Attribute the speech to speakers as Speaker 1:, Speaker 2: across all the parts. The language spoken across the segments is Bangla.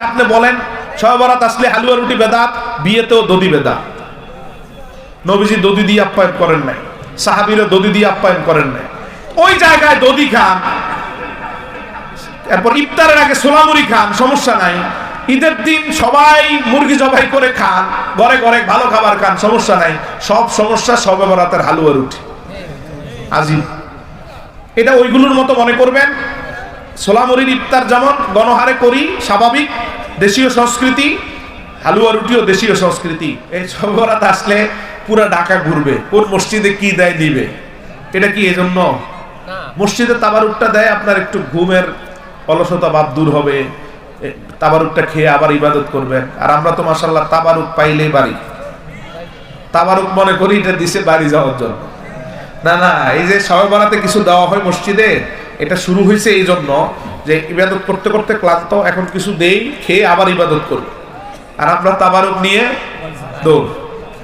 Speaker 1: আপনি বলেন সহবরাত আসলে হালুয়া রুটি বেদাত, বিয়েতেও দদি বেদাত। নবীজি দদি দিয়ে আপ্যায়ন করেন নাই, সাহাবিরও দদি দিয়ে আপ্যায়ন করেন নাই। ওই জায়গায় দদি খান, এরপর ইফতারের আগে সোলামুড়ি খান, সমস্যা নাই। ঈদের দিন সবাই মুরগি জবাই করে খান, ঘরে ঘরে ভালো খাবার খান, সমস্যা নাই। সব সমস্যা সবে বরাতের হালুয়া রুটি। আজিব এটা ওইগুলোর মতো মনে করবেন সোলামুড়ির ইফতার যেমন গণহারে করি স্বাভাবিক দেশীয় সংস্কৃতি হালুয়া রুটিও দেশীয় সংস্কৃতি। এই সবরাত আসলে পুরা ঢাকা ঘুরবে কোন মসজিদে কি দেয় নিবে এটা কি এজন্য? মসজিদে তাবারুকটা দেয় আপনার একটু ঘুমের অলসতা বাদ দূর হবে তাবারুকটা খেয়ে আবার ইবাদত করবেন। আর আমরা তো মাসাল্লাহ তাবারুক পাইলেই বাড়ি। তাবারুক মনে করি এটা দিছে বাড়ি যাওয়ার জন্য। না না এই যে সবাই বানাতে কিছু দেওয়া হয় মসজিদে এটা শুরু হয়েছে এই জন্য যে ইবাদত করতে করতে ক্লান্ত, এখন কিছু দেই, খেয়ে আবার ইবাদত করব। আর আমরা তাবারুক নিয়ে দৌড়।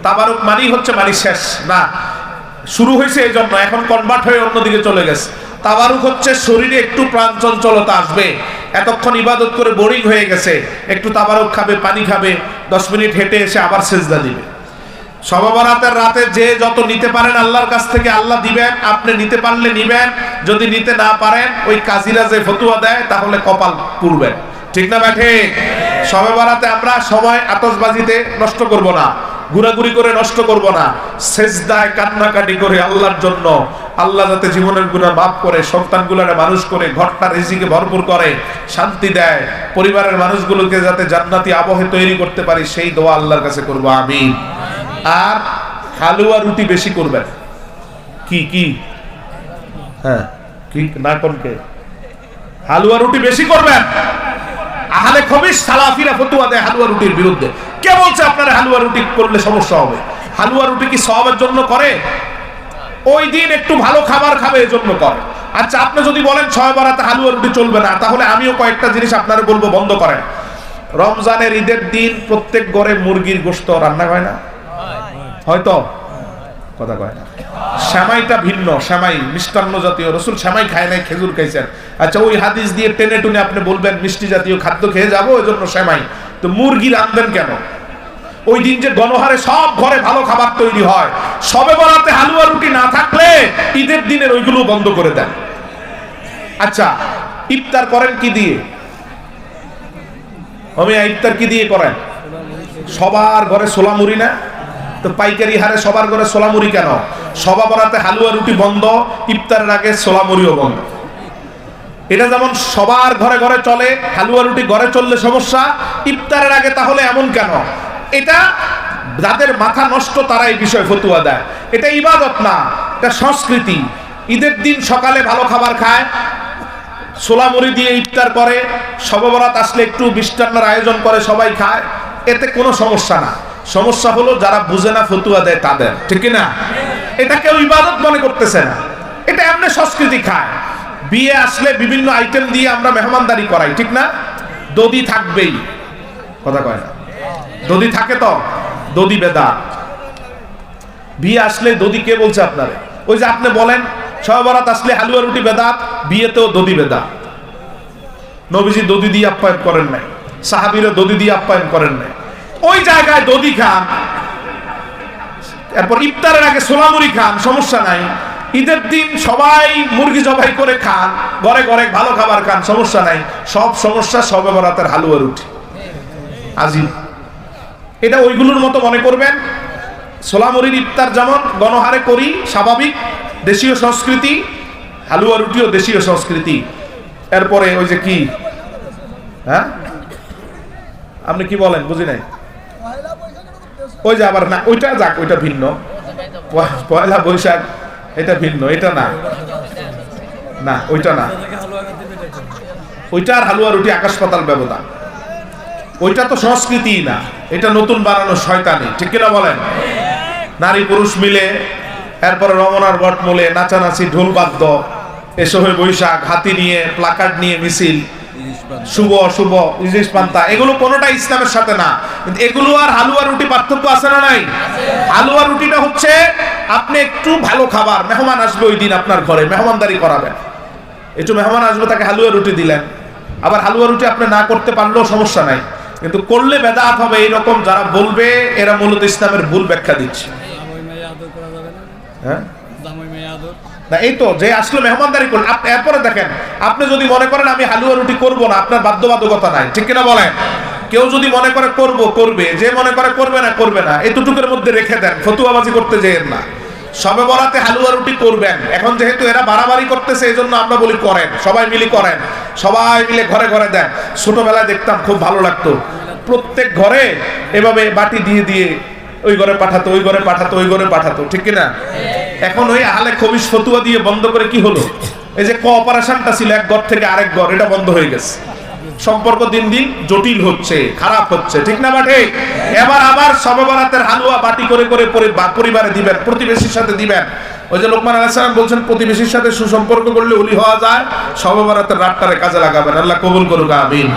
Speaker 1: তাবারুক মানেই হচ্ছে মানি শেষ। না, শুরু হয়েছে এই জন্য, এখন কনভার্ট হয়ে অন্যদিকে চলে গেছে। তাবারুক হচ্ছে শরীরে একটু প্রাণ চঞ্চলতা আসবে। এতক্ষণ ইবাদত করে বোরিং হয়ে গেছে। একটু তাবারুক খাবে, পানি খাবে, দশ মিনিট হেঁটে এসে আবার সেজদা দিবে। সবাবরাতের রাতে যে যত নিতে পারেন আল্লাহর কাছ থেকে আল্লাহ দিবেন, আপনি নিতে পারলে নিবেন, যদি নিতে না পারেন, ওই কাজীরা যে ফতুয়া দেয়, তাহলে কপাল পুরবেন ঠিক না ব্যাঠে সবে আমরা সময় আতসবাজিতে নষ্ট করব না, ঘুরাঘুরি করে নষ্ট করব না, সেজদায় কান্নাকাটি করে আল্লাহর জন্য, আল্লাহ যাতে জীবনের গুণা মাফ করে, সন্তানগুলোরে মানুষ করে ঘরটা রিজিকে ভরপুর করে, শান্তি দেয়, পরিবারের মানুষগুলোকে যাতে জান্নাতি আবহে তৈরি করতে পারি, সেই দোয়া আল্লাহর কাছে করব, আমিন। আর হালুয়া রুটি বেশি করবেন। কি কি? হ্যাঁ। কি? না কোনকে হালুয়া রুটি বেশি করবেন? আহলে খবিস সালাফিরা ফতুয়া দেয় হালুয়া রুটির বিরুদ্ধে। কে বলছে আপনারা হালুয়া রুটি করলে সমস্যা হবে? হালুয়া রুটি কি সবের জন্য করে? ওই দিন একটু ভালো খাবার খাবে এই জন্য করে। আচ্ছা আপনি যদি বলেন ছয় বারাতে হালুয়া রুটি চলবে না তাহলে আমিও কয়েকটা জিনিস আপনারা বলব বন্ধ করেন। রমজানের ঈদের দিন প্রত্যেক ঘরে মুরগির গোস্ত রান্না হয় না? হয়তো? কথা কয়। না শ্যামাইটা ভিন্ন, শ্যামাই, মিষ্টান্ন জাতীয় রসুল শ্যামাই খায় নাই, খেজুর খাইছেন আচ্ছা ওই হাদিস দিয়ে টেনে টুনে আপনি বলবেন, মিষ্টি জাতীয় খাদ্য খেয়ে যাব ওই জন্য শ্যামাই। তো মুরগি রান্ধবেন কেন? ওই দিন যে গণহারে সব ঘরে ভালো খাবার তৈরি হয়, সবে বলাতে হালুয়া রুটি না থাকলে ঈদের দিনের ওইগুলো বন্ধ করে দেন। আচ্ছা ইফতার করেন কি দিয়ে? অমিয়া, ইফতার কি দিয়ে করেন? সবার ঘরে সোলা মুড়ি না? তো পাইকারি হারে সবার ঘরে সোলা মুড়ি কেন? সবা বরাতে হালুয়া রুটি বন্ধ, ইফতারের আগে সোলা মুড়িও বন্ধ। এটা যেমন সবার ঘরে ঘরে চলে, হালুয়া রুটি ঘরে চললে সমস্যা, ইফতারের আগে তাহলে এমন কেন? এটা যাদের মাথা নষ্ট তারা এই বিষয়ে ফতুয়া দেয়। এটা ইবাদত না, এটা সংস্কৃতি। ঈদের দিন সকালে ভালো খাবার খায় ছোলা মুড়ি দিয়ে ইফতার করে সববরাত আসলে একটু মিষ্টান্নের আয়োজন করে সবাই খায়, এতে কোনো সমস্যা না। সমস্যা হলো যারা বুঝে না, ফতুয়া দেয় তাদের। ঠিক না এটা কেউ ইবাদত মনে করতেছে না। এটা এমনি সংস্কৃতি খায়। বিয়ে আসলে বিভিন্ন আইটেম দিয়ে আমরা মেহমানদারি করাই, ঠিক না? দদি থাকবেই। কথা কয় না। দদি থাকে তো? দদি বেদা। বিয়ে আসলে দদি কে বলছে আপনারে? ওই যে আপনি বলেন সহবরাত আসলে হালুয়া রুটি বেদাত বিয়েতেও দদি বেদা। নবীজি দদি দিয়ে আপ্যায়ন করেন নাই। সাহাবিরও দদি দিয়ে আপ্যায়ন করেন নাই। ওই জায়গায় দদি খান, এরপর ইফতারের আগে সোলামুড়ি খান, সমস্যা নাই। ঈদের দিন সবাই মুরগি জবাই করে খান, ঘরে ঘরে ভালো খাবার খান, সমস্যা নাই। সব সমস্যা, সবে বরাতের হালুয়া রুটি। আজিব এটা ওইগুলোর মতো মনে করবেন। সোলামুড়ির ইফতার যেমন গণহারে করি, স্বাভাবিক। দেশীয় সংস্কৃতি, হালুয়া রুটিও দেশীয় সংস্কৃতি। এরপরে ওই যে কি? হ্যাঁ? আপনি কি বলেন? বুঝি নাই। ওই যে আবার না, ওইটা যাক, ওইটা ভিন্ন। পয়লা বৈশাখ, এটা ভিন্ন, এটা না। না, ওইটা না। ওইটা আর হালুয়া রুটি আকাশ পাতাল ব্যবধান। ওইটা তো সংস্কৃতি না, এটা নতুন বানানো শয়তানি, ঠিক কিনা বলেন? নারী পুরুষ মিলে, এরপরে রমনার বট মূলে নাচানাচি, ঢোল বাদ্য, এসো হয়ে বৈশাখ, হাতি নিয়ে প্লাকার্ড নিয়ে মিছিল শুভ অশুভ ইজিস পান্তা এগুলো কোনোটা ইসলামের সাথে না। কিন্তু এগুলো আর হালুয়া রুটি পার্থক্য আছে না নাই? হালুয়া রুটিটা হচ্ছে আপনি একটু ভালো খাবার মেহমান আসবে ওই দিন আপনার ঘরে মেহমানদারি করাবেন একটু মেহমান আসবে তাকে হালুয়া রুটি দিলেন। আবার হালুয়া রুটি আপনি না করতে পারলেও সমস্যা নাই। কিন্তু করলে বেদাত হবে এইরকম যারা বলবে এরা মূলত ইসলামের ভুল ব্যাখ্যা দিচ্ছে। হ্যাঁ? না, এই তো যে আসলে মেহমানদারি করলেন আপনি এরপরে দেখেন, আপনি যদি মনে করেন আমি হালুয়া রুটি করব না, আপনার বাধ্যবাধকতা নাই। ঠিক কিনা বলেন? কেউ যদি মনে করে করব, করবে। যে মনে করে করবে না করবে না। এতটুকুর মধ্যে রেখে দেন, ফতুয়াবাজি করতে যেয়েন না। সবে বলাতে হালুয়া রুটি করবেন। এখন যেহেতু এরা বাড়াবাড়ি করতেছে এই জন্য আমরা বলি করেন। সবাই মিলে করেন। সবাই মিলে ঘরে ঘরে দেন। ছোটবেলায় দেখতাম, খুব ভালো লাগতো। প্রত্যেক ঘরে এভাবে বাটি দিয়ে দিয়ে ওই ঘরে পাঠাতো, ওই ঘরে পাঠাতো, ওই ঘরে পাঠাতো। ঠিক কিনা? এখন ওই আহলে খবিস ফতুয়া দিয়ে বন্ধ করে কি হলো? এই যে কোঅপারেশনটা ছিল, এক ঘর থেকে আরেক ঘর, এটা বন্ধ হয়ে গেছে। সম্পর্ক দিন দিন জটিল হচ্ছে, খারাপ হচ্ছে, ঠিক না বাটে? এবার আবার সবে বরাতের হালুয়া বাটি করে করে পরি- পরিবারে দিবেন, প্রতিবেশীর সাথে দিবেন। ওই যে লোকমান আলাইহিস সালাম বলছেন, প্রতিবেশীর সাথে সুসম্পর্ক করলে ওলি হওয়া যায় সবে বরাতের রাতটারে কাজে লাগাবেন। আল্লাহ কবুল করুক, আমিন।